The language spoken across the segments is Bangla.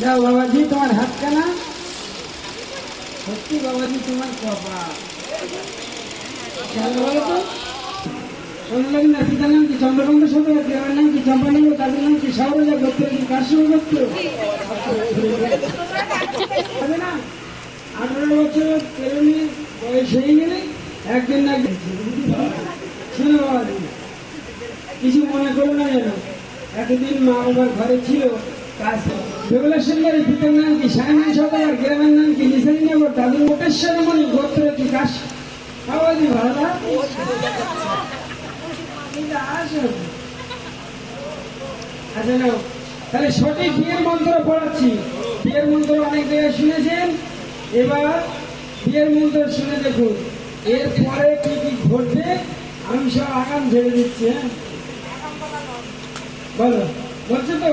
যাও বাবাজি, তোমার হাত কেনা? সত্যি বাবাজি, তোমার কপা নাম কি? চন্দ্রকান্ত নাম কি? চম্পানন্দ তাদের নাম কি? কি আঠারো বছর বয়স হয়ে গেলে একদিন না কিছু মনে করো না যেন। এতদিন মা বাবার ঘরে ছিল সুন্দরী পিতার নাম কি সায়মান সদর গ্রামের নাম কি নিশানীনগর তাদের মোটেশ্বর মনি গোত্র কি কাশ ভালো না? আচ্ছা নাও তাহলে সঠিক বিয়ের মন্ত্র পড়াচ্ছি। বিয়ের মন্ত্র অনেক জায়গায় শুনেছেন? এবার বিয়ের মন্ত্র শুনে দেখুন। এরপরে কি কি ঘটবে, আমি সব আগাম ঝেড়ে দিচ্ছি হ্যাঁ? বলো, বলছো তো?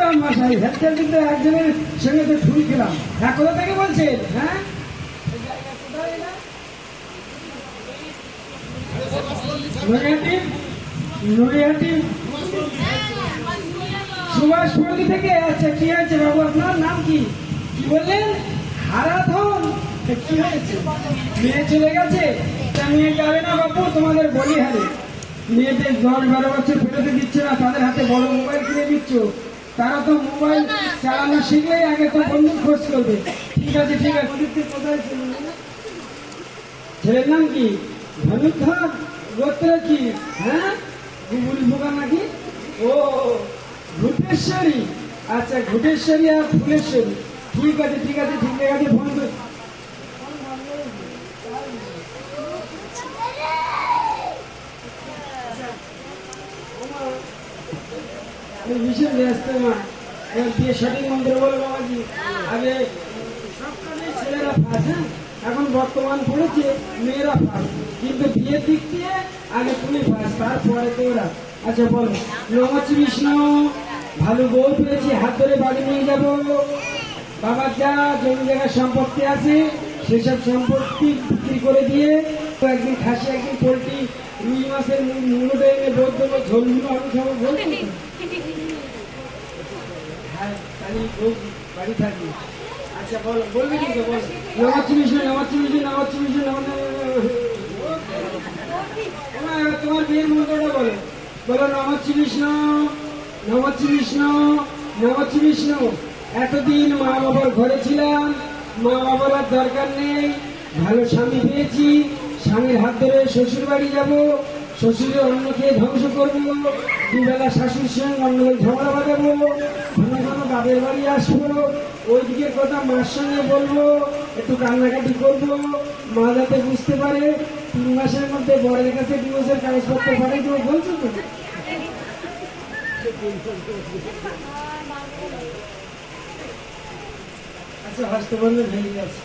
পুরা মাসাই হেলথের কিন্তু একজনের সঙ্গে তো ছুরি খেলাম। হ্যাঁ কোথা থেকে বলছেন? হ্যাঁ? নৈহাটি থেকে? আচ্ছা কি আছে বাবু? আপনার নাম কি? কি বললেন? হারাধন? কি হয়েছে? মেয়ে চলে গেছে? তা মেয়ে যাবে না বাবু তোমাদের বলি হারে। মেয়েদের দশ বারো বছর ফেরোতে দিচ্ছে না, তাদের হাতে বড় মোবাইল কিনে দিচ্ছ। তারা তো মোবাইল চালানো শিখলেই আগে তো বন্ধু খোঁজ করবে। ঠিক আছে ঠিক আছে। ছেলের নাম কি? ধনুধর গোত্র কি? হ্যাঁ? গুগুলি পোকা নাকি? ও, ঘুটেশ্বরী। আচ্ছা ঘুটেশ্বরী আর ফুলেশ্বরী। ঠিক আছে ঠিক আছে ঠিক আছে ফোন হ্যাঁ? এখন বর্তমান পড়েছে মেয়েরা কিন্তু বিয়ের দিক দিয়ে আগে তুমি তারপরে তো ওরা আচ্ছা বলো। বিষ্ণু। ভালো বউ পেয়েছি, হাত ধরে বাড়ি নিয়ে যাব। বাবার যা জমি জায়গার সম্পত্তি আছে, সেসব সম্পত্তি বিক্রি করে দিয়ে তো একদিন খাসি, একদিন পোলট্রি, রুই মাছের মুগুলো এনে বোধ দেবো ঝোলগুলো আমি বলছি? তোমার বিয়ের মন্ত্রটা বলো। বলো নমাচ্ছি বিষ্ণু নমাচ্ছি বিষ্ণু এতদিন মা বাবার ঘরে ছিলাম, মা বাবার আর দরকার নেই। ভালো স্বামী পেয়েছি, স্বামীর হাত ধরে শ্বশুর বাড়ি যাব শ্বশুরের অন্ন খেয়ে ধ্বংস করব। দুবেলা শাশুড়ির সঙ্গে অন্যদের ঝগড়া বাজাবো। ঘন ঘন বাপের বাড়ি আসব। ওই দিকের কথা মার সঙ্গে বলব। একটু কান্নাকাটি করব। মা যাতে বুঝতে পারে, তিন মাসের মধ্যে বরের কাছে ডিভোর্সের কাগজপত্র পাঠাই দেবো, বলছো তো? আচ্ছা হাসতে বললে ভেঙে গেছে